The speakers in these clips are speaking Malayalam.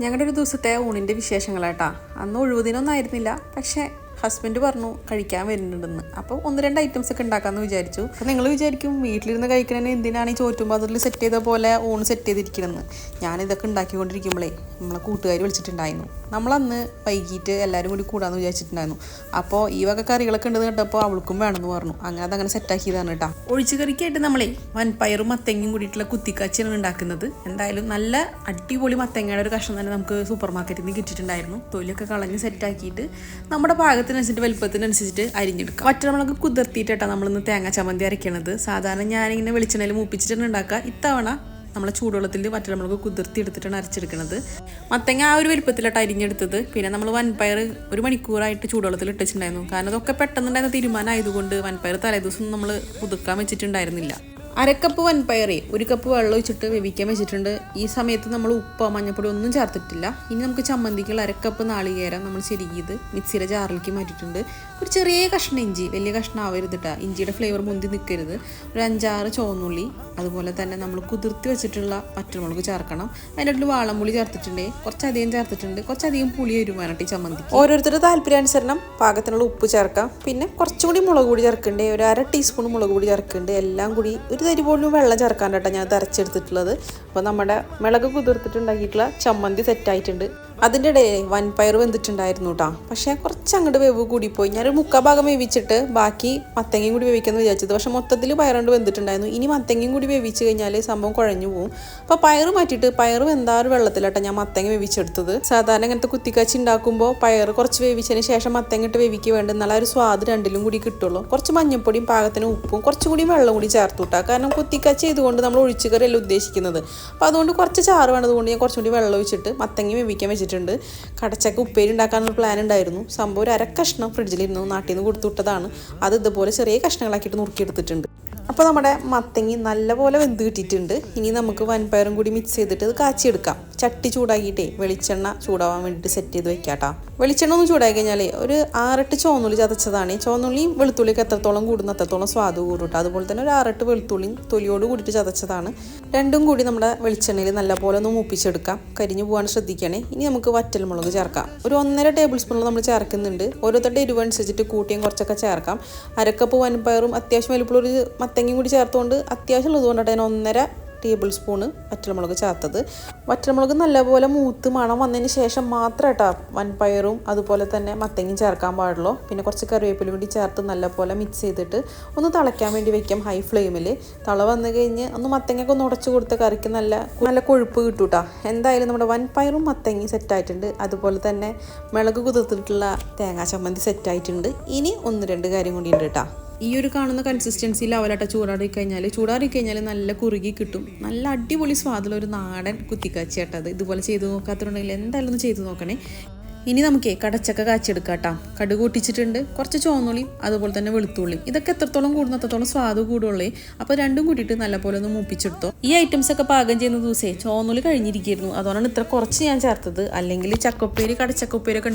ഞങ്ങളുടെ ഒരു ദിവസത്തെ ഊണിന്റെ വിശേഷങ്ങളാട്ടാ. അന്ന് ഒഴിവുദിനൊന്നും ആയിരുന്നില്ല. പക്ഷേ ഹസ്ബൻഡ് പറഞ്ഞു കഴിക്കാൻ വരുന്നുണ്ടെന്ന്. അപ്പോൾ ഒന്ന് രണ്ട് ഐറ്റംസ് ഒക്കെ ഉണ്ടാക്കാമെന്ന് വിചാരിച്ചു. അപ്പോൾ നിങ്ങൾ വിചാരിക്കും വീട്ടിലിരുന്ന് കഴിക്കണതിന് എന്തിനാണ് ഈ ചോറ്റും പാത്രത്തിൽ സെറ്റ് ചെയ്ത പോലെ ഊണ് സെറ്റ് ചെയ്തിരിക്കണമെന്ന് ഞാനിതൊക്കെ ഉണ്ടാക്കിക്കൊണ്ടിരിക്കുമ്പോഴേ നമ്മളെ കൂട്ടുകാർ വിളിച്ചിട്ടുണ്ടായിരുന്നു. നമ്മളന്ന് വൈകിട്ട് എല്ലാവരും കൂടി കൂടാന്ന് വിചാരിച്ചിട്ടുണ്ടായിരുന്നു. അപ്പോൾ ഈ വക കറികളൊക്കെ ഉണ്ടെന്ന് കേട്ടപ്പോൾ അവൾക്കും വേണമെന്ന് പറഞ്ഞു. അങ്ങനെ അതങ്ങനെ സെറ്റാക്കിയതാണ് കേട്ടോ ഒഴിച്ചു കറിക്കായിട്ട് നമ്മളെ വൻപയറും മത്തങ്ങയും കൂടിയിട്ടുള്ള കുത്തിക്കാച്ചിയാണ് ഉണ്ടാക്കുന്നത്. എന്തായാലും നല്ല അടിപൊളി മത്തങ്ങയുടെ ഒരു കഷ്ണം തന്നെ നമുക്ക് സൂപ്പർ മാർക്കറ്റിൽ നിന്ന് കിട്ടിയിട്ടുണ്ടായിരുന്നു. തൊലിയൊക്കെ കളഞ്ഞ് സെറ്റാക്കിയിട്ട് നമ്മുടെ പാകത്തിനനുസരിച്ചിട്ട് വലുപ്പത്തിനനുസരിച്ചിട്ട് അരിഞ്ഞെടുക്കാം. വറ്റമുളക് കുതിർത്തിയിട്ടാണ് നമ്മളിന്ന് തേങ്ങ ചമ്മന്തി അരയ്ക്കണത് സാധാരണ ഞാനിങ്ങനെ വെളിച്ചെണ്ണയിൽ മൂപ്പിച്ചിട്ടാണ് ഉണ്ടാക്കുക. ഇത്തവണ നമ്മളെ ചൂടുവെള്ളത്തിൽ വറ്റൽമുളക് കുതിർത്തി എടുത്തിട്ടാണ് അരച്ചെടുക്കുന്നത് മത്തങ്ങ ആ ഒരു വലുപ്പത്തിലോട്ട് അരിഞ്ഞെടുത്തത്. പിന്നെ നമ്മൾ വൻപയർ ഒരു മണിക്കൂറായിട്ട് ചൂടുവെള്ളത്തിൽ ഇട്ടിട്ടുണ്ടായിരുന്നു. കാരണം അതൊക്കെ പെട്ടെന്നുണ്ടായിരുന്ന തീരുമാനമായതുകൊണ്ട് വൻപയർ തലേദിവസം നമ്മൾ പുതുക്കാൻ വെച്ചിട്ടുണ്ടായിരുന്നില്ല. അരക്കപ്പ് വൻപയറി ഒരു കപ്പ് വെള്ളം ഒഴിച്ചിട്ട് വേവിക്കാൻ വെച്ചിട്ടുണ്ട്. ഈ സമയത്ത് നമ്മൾ ഉപ്പ് മഞ്ഞപ്പൊടി ഒന്നും ചേർത്തിട്ടില്ല. ഇനി നമുക്ക് ചമ്മന്തിക്കുള്ള അരക്കപ്പ് നാളികേരം നമ്മൾ ചെരുകിയത് മിക്സിയുടെ ജാറിലേക്ക് മാറ്റിയിട്ടുണ്ട്. ഒരു ചെറിയ കഷ്ണം ഇഞ്ചി വലിയ കഷ്ണം ആവരുത് കേട്ടോ ഇഞ്ചിയുടെ ഫ്ലേവർ മുന്തി നിൽക്കരുത് ഒരു അഞ്ചാറ് ചുവന്നുള്ളി അതുപോലെ തന്നെ നമ്മൾ കുതിർത്തി വെച്ചിട്ടുള്ള പച്ചമുളക് ചേർക്കണം. അതിന്റെ ഇടയിൽ വാളംപുളി ചേർത്തിട്ടുണ്ട്. കുറച്ചധികം ചേർത്തിട്ടുണ്ട്. കുറച്ചധികം പുളി വരുവാനായിട്ട് ഈ ചമ്മന്തി ഓരോരുത്തരുടെ താല്പര്യാനുസരണം പാകത്തിനുള്ള ഉപ്പ് ചേർക്കാം. പിന്നെ കുറച്ചും കൂടി മുളക് പൊടി ചേർക്കണ്ടേ? ഒരു അര ടീസ്പൂൺ മുളക് പൊടി ചേർക്കണ്ടേ? എല്ലാം കൂടി ഒരു തരി പോലും വെള്ളം ചേർക്കാൻ കേട്ടോ ഞാൻ തിരച്ചെടുത്തിട്ടുള്ളത് അപ്പോൾ നമ്മുടെ മിളക് കുതിർത്തിട്ടുണ്ടാക്കിയിട്ടുള്ള ചമ്മന്തി സെറ്റായിട്ടുണ്ട് അതിന്റെ ഇടയിൽ വൻപയർ വെന്തിട്ടുണ്ടായിരുന്നു കേട്ടോ പക്ഷേ കുറച്ച് അങ്ങോട്ട് വേവ് കൂടിപ്പോയി. ഞാനൊരു മുക്കാ ഭാഗം വേവിച്ചിട്ട് ബാക്കി മത്തങ്ങയും കൂടി വേവിക്കാമെന്ന് വിചാരിച്ചത്. പക്ഷേ മൊത്തത്തിൽ പയറുകൊണ്ട് വെന്തിട്ടുണ്ടായിരുന്നു. ഇനി മത്തങ്ങയും കൂടി വേവിച്ച് കഴിഞ്ഞാൽ സംഭവം കുഴഞ്ഞു പോകും അപ്പോൾ പയർ മാറ്റിയിട്ട് പയർ വെന്താ ഒരു വെള്ളത്തിലാട്ടോ ഞാൻ മത്തങ്ങ വേവിച്ചെടുത്തത്. സാധാരണ ഇങ്ങനത്തെ കുത്തിക്കാച്ചി ഉണ്ടാക്കുമ്പോൾ പയർ കുറച്ച് വേവിച്ചതിന് ശേഷം മത്തങ്ങ ഇട്ട് വേവിക്കുക വേണ്ട. എന്നാൽ ഒരു സ്വാദ് രണ്ടിലും കൂടി കിട്ടുള്ളൂ. കുറച്ച് മഞ്ഞപ്പൊടിയും പാകത്തിന് ഉപ്പും കുറച്ചും കൂടി വെള്ളം കൂടി ചേർത്ത് കാരണം കുത്തിക്കാച്ചി ചെയ്തുകൊണ്ട് നമ്മൾ ഒഴിച്ചുകറിയല്ല ഉദ്ദേശിക്കുന്നത്. അപ്പോൾ അതുകൊണ്ട് കുറച്ച് ചാറ് വേണ്ടതുകൊണ്ട് ഞാൻ കുറച്ചും കൂടി വെള്ളം ഒഴിച്ചിട്ട് മത്തങ്ങ വേവിക്കാൻ വെച്ചിട്ടുണ്ട്. കടച്ചക്ക ഉപ്പേരി ഉണ്ടാക്കാനുള്ള പ്ലാൻ ഉണ്ടായിരുന്നു. സംഭവം ഒരു അര കഷ്ണം ഫ്രിഡ്ജിലിരുന്നു. നാട്ടിൽ നിന്ന് കൊടുത്തു വിട്ടതാണ്. അത് ഇതുപോലെ ചെറിയ കഷ്ണങ്ങളാക്കിയിട്ട് നുറുക്കിയെടുത്തിട്ടുണ്ട്. അപ്പോൾ നമ്മുടെ മത്തങ്ങി നല്ലപോലെ വെന്ത് കിട്ടിയിട്ടുണ്ട്. ഇനി നമുക്ക് വൻപയറും കൂടി മിക്സ് ചെയ്തിട്ട് ഇത് കാച്ചിയെടുക്കാം. ചട്ടി ചൂടാക്കിയിട്ടേ വെളിച്ചെണ്ണ ചൂടാവാൻ വേണ്ടിയിട്ട് സെറ്റ് ചെയ്ത് വെക്കാട്ടോ. വെളിച്ചെണ്ണ ഒന്ന് ചൂടാക്കി കഴിഞ്ഞാൽ ഒരു ആറെട്ട് ചോന്നുള്ളി ചതച്ചതാണ്. ചോന്നുള്ളിയും വെളുത്തുള്ളിക്ക് എത്രത്തോളം കൂടുന്ന അത്രത്തോളം സ്വാദ് കൂടും കേട്ടോ അതുപോലെ തന്നെ ഒരു ആറെട്ട് വെളുത്തുള്ളിയും തൊലിയോട് കൂടിയിട്ട് ചതച്ചതാണ്. രണ്ടും കൂടി നമ്മുടെ വെളിച്ചെണ്ണയിൽ നല്ലപോലെ ഒന്ന് മൂപ്പിച്ചെടുക്കാം. കരിഞ്ഞു പോകാൻ ശ്രദ്ധിക്കണേ. ഇനി നമുക്ക് വറ്റൽമുളക് ചേർക്കാം. ഒരു ഒന്നര ടേബിൾ സ്പൂണിൽ നമ്മൾ ചേർക്കുന്നുണ്ട്. ഓരോരുത്തരുടെ എരിവ് അനുസരിച്ചിട്ട് കൂട്ടിയും കുറച്ചൊക്കെ ചേർക്കാം. അരക്കപ്പ് വൻപയറും അത്യാവശ്യം വലിപ്പമുള്ള ഒരു മത്തങ്ങയും കൂടി ചേർത്തുകൊണ്ട് അത്യാവശ്യം ഉള്ളതുകൊണ്ടാണ് ഞാൻ ഒന്നര ടേബിൾ സ്പൂണ് വറ്റൽമുളക് ചേർത്തത്. വറ്റൽമുളക് നല്ലപോലെ മൂത്ത് മണം വന്നതിന് ശേഷം മാത്രം കേട്ടോ വൻപയറും അതുപോലെ തന്നെ മത്തങ്ങയും ചേർക്കാൻ പാടുള്ളൂ. പിന്നെ കുറച്ച് കറിവേപ്പിലും കൂടി ചേർത്ത് നല്ലപോലെ മിക്സ് ചെയ്തിട്ട് ഒന്ന് തിളയ്ക്കാൻ വേണ്ടി വെക്കാം ഹൈ ഫ്ലെയിമിൽ തള വന്നു കഴിഞ്ഞ് ഒന്ന് മത്തങ്ങയൊക്കെ ഒന്ന് ഉടച്ചു കൊടുത്ത കറിക്ക് നല്ല നല്ല കൊഴുപ്പ് കിട്ടും കേട്ടോ എന്തായാലും നമ്മുടെ വൻപയറും മത്തങ്ങയും സെറ്റായിട്ടുണ്ട് അതുപോലെ തന്നെ മിളക് കുതിർത്തിട്ടുള്ള തേങ്ങാ ചമ്മന്തി സെറ്റായിട്ടുണ്ട് ഇനി ഒന്ന് രണ്ട് കാര്യം കൂടി ഉണ്ട് കേട്ടോ ഈ ഒരു കാണുന്ന കൺസിസ്റ്റൻസിയിൽ അവലാട്ട ചൂടാറി കഴിഞ്ഞാൽ ചൂടാറി കഴിഞ്ഞാൽ നല്ല കുറുകി കിട്ടും. നല്ല അടിപൊളി സ്വാദുള്ള ഒരു നാടൻ കുത്തിക്കാച്ചിയാട്ടത്. ഇതുപോലെ ചെയ്ത് നോക്കാത്തതുണ്ടെങ്കിൽ എന്തായാലും ഒന്ന് ചെയ്ത് നോക്കണേ. ഇനി നമുക്കേ കടച്ചക്ക കാച്ചിയെടുക്കാം കേട്ടോ കടുക് കൂട്ടിച്ചിട്ടുണ്ട് കുറച്ച് ചുവന്നുള്ളിയും അതുപോലെ തന്നെ വെളുത്തുള്ളിയും. ഇതൊക്കെ എത്രത്തോളം കൂടുന്ന അത്രത്തോളം സ്വാദ് കൂടുള്ളേ. അപ്പോൾ രണ്ടും കൂട്ടിയിട്ട് നല്ലപോലെ ഒന്ന് മൂപ്പിച്ചെടുത്തോ. ഈ ഐറ്റംസ് ഒക്കെ പാകം ചെയ്യുന്ന ദിവസേ ചോന്നുള്ളി കഴിഞ്ഞിരിക്കുന്നു. അതുകൊണ്ടാണ് ഇത്ര കുറച്ച് ഞാൻ ചേർത്തത്. അല്ലെങ്കിൽ ചക്കപ്പേരി കടച്ചക്കപ്പേരി ഒക്കെ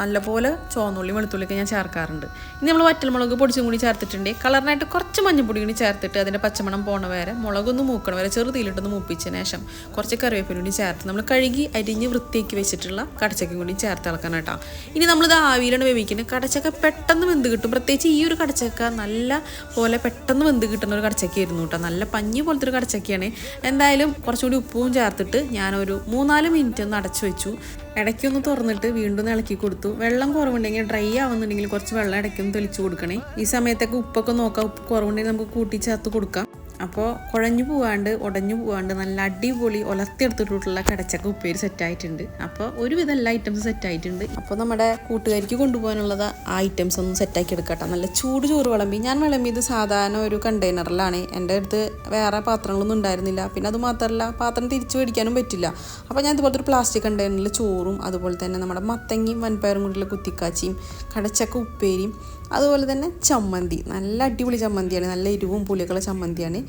നല്ലപോലെ ചോന്നുള്ളി വെളുത്തുള്ളിയൊക്കെ ഞാൻ ചേർക്കാറുണ്ട്. ഇനി നമ്മൾ വറ്റൽമുളക് പൊടിച്ചും കൂടി ചേർത്തിട്ടുണ്ട്. കളറിനായിട്ട് കുറച്ച് മഞ്ഞപ്പൊടി കൂടി ചേർത്തിട്ട് അതിന്റെ പച്ചമണം പോണ വരെ മുളകൊന്ന് മൂക്കണ വരെ ചെറുതീലിട്ടൊന്ന് മൂപ്പിച്ചതിന് ശേഷം കുറച്ച് കറിവേപ്പില കൂടി ചേർത്ത് നമ്മൾ കഴുകി അരിഞ്ഞ് വൃത്തിയാക്കി വെച്ചിട്ടുള്ള കടച്ചക്കും കൂടി ചേർത്ത് ഇളക്കണം കേട്ടോ ഇനി നമ്മളിത് ആവിയിലാണ് വേവിക്കുന്നത്. കടച്ചക്ക പെട്ടെന്ന് വെന്ത് കിട്ടും. പ്രത്യേകിച്ച് ഈ ഒരു കടച്ചക്ക നല്ല പോലെ പെട്ടെന്ന് വെന്ത് കിട്ടുന്ന ഒരു കടച്ചക്കയായിരുന്നു കേട്ടോ. നല്ല പഞ്ഞി പോലത്തെ ഒരു കടച്ചക്കയാണ്. എന്തായാലും കുറച്ചുകൂടി ഉപ്പും ചേർത്തിട്ട് ഞാനൊരു മൂന്നാൽ മിനിറ്റ് ഒന്ന് അടച്ചു വെച്ചു. ഇടയ്ക്കൊന്ന് തുറന്നിട്ട് വീണ്ടും ഇളക്കി കൊടുത്തു. വെള്ളം കുറവുണ്ടെങ്കിൽ ഡ്രൈ ആവുന്നുണ്ടെങ്കിൽ കുറച്ച് വെള്ളം ഇടയ്ക്കൊന്ന് തെളിച്ചു കൊടുക്കണേ. ഈ സമയത്തൊക്കെ ഉപ്പൊക്കെ നോക്കാം. ഉപ്പ് കുറവുണ്ടെങ്കിൽ നമുക്ക് കൂട്ടി ചേർത്ത് കൊടുക്കാം. അപ്പോൾ കുഴഞ്ഞു പോവാണ്ട് ഉടഞ്ഞു പോവാണ്ട് നല്ല അടിപൊളി ഒലത്തിയെടുത്തിട്ടുള്ള കടച്ചക്ക ഉപ്പേരി സെറ്റായിട്ടുണ്ട് അപ്പോൾ ഒരുവിധം എല്ലാ ഐറ്റംസ് സെറ്റായിട്ടുണ്ട് അപ്പോൾ നമ്മുടെ കൂട്ടുകാരിക്ക് കൊണ്ടുപോകാനുള്ളത് ആ ഐറ്റംസ് ഒന്ന് സെറ്റാക്കി എടുക്കട്ടെ. നല്ല ചൂട് ചോറ് വിളമ്പി. ഞാൻ വിളമ്പിയത് സാധാരണ ഒരു കണ്ടെയ്നറിലാണ് എന്റെ അടുത്ത് വേറെ പാത്രങ്ങളൊന്നും ഉണ്ടായിരുന്നില്ല. പിന്നെ അത് മാത്രമല്ല പാത്രം തിരിച്ചു മേടിക്കാനും പറ്റില്ല. അപ്പോൾ ഞാൻ ഇതുപോലത്തെ ഒരു പ്ലാസ്റ്റിക് കണ്ടെയ്നറിൽ ചോറും അതുപോലെ തന്നെ നമ്മുടെ മത്തങ്ങയും വൻപയറും കൂടിയുള്ള കുത്തിക്കാച്ചിയും കടച്ചക്ക ഉപ്പേരിയും അതുപോലെ തന്നെ ചമ്മന്തി. നല്ല അടിപൊളി ചമ്മന്തിയാണ്. നല്ല എരിവും പുളിയൊക്കെയുള്ള ചമ്മന്തിയാണ്.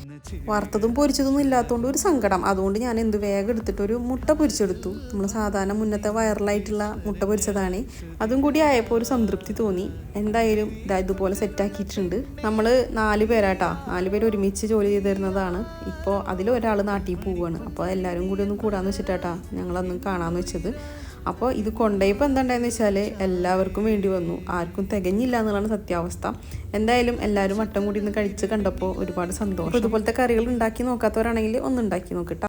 വറുത്തതും പൊരിച്ചതൊന്നും ഇല്ലാത്തതുകൊണ്ട് ഒരു സങ്കടം. അതുകൊണ്ട് ഞാൻ എന്ത് വേഗം എടുത്തിട്ടൊരു മുട്ട പൊരിച്ചെടുത്തു. നമ്മൾ സാധാരണ മുന്നത്തെ വൈറലായിട്ടുള്ള മുട്ട പൊരിച്ചതാണ്. അതും കൂടി ആയപ്പോൾ ഒരു സംതൃപ്തി തോന്നി. എന്തായാലും ഇതാ ഇതുപോലെ സെറ്റാക്കിയിട്ടുണ്ട് നമ്മൾ നാല് പേരാട്ടാ. നാല് പേര് ഒരുമിച്ച് ജോലി ചെയ്ത് തരുന്നതാണ് ഇപ്പോൾ അതിൽ ഒരാൾ നാട്ടിൽ പോവുകയാണ് അപ്പോൾ എല്ലാവരും കൂടി ഒന്ന് കൂടാന്ന് വെച്ചിട്ടാട്ടാ ഞങ്ങളന്ന് കാണാമെന്ന് വെച്ചത്. അപ്പോൾ ഇത് കൊണ്ടുപോയപ്പോൾ എന്താണ്ടായെന്ന് വെച്ചാൽ എല്ലാവർക്കും വേണ്ടി വന്നു. ആർക്കും തികഞ്ഞില്ല എന്നുള്ളതാണ് സത്യാവസ്ഥ. എന്തായാലും എല്ലാവരും വട്ടം കൂടി ഇന്ന് കഴിച്ച് കണ്ടപ്പോൾ ഒരുപാട് സന്തോഷം. ഇതുപോലത്തെ കറികൾ ഉണ്ടാക്കി നോക്കാത്തവരാണെങ്കിൽ ഒന്ന് ഉണ്ടാക്കി നോക്കട്ടോ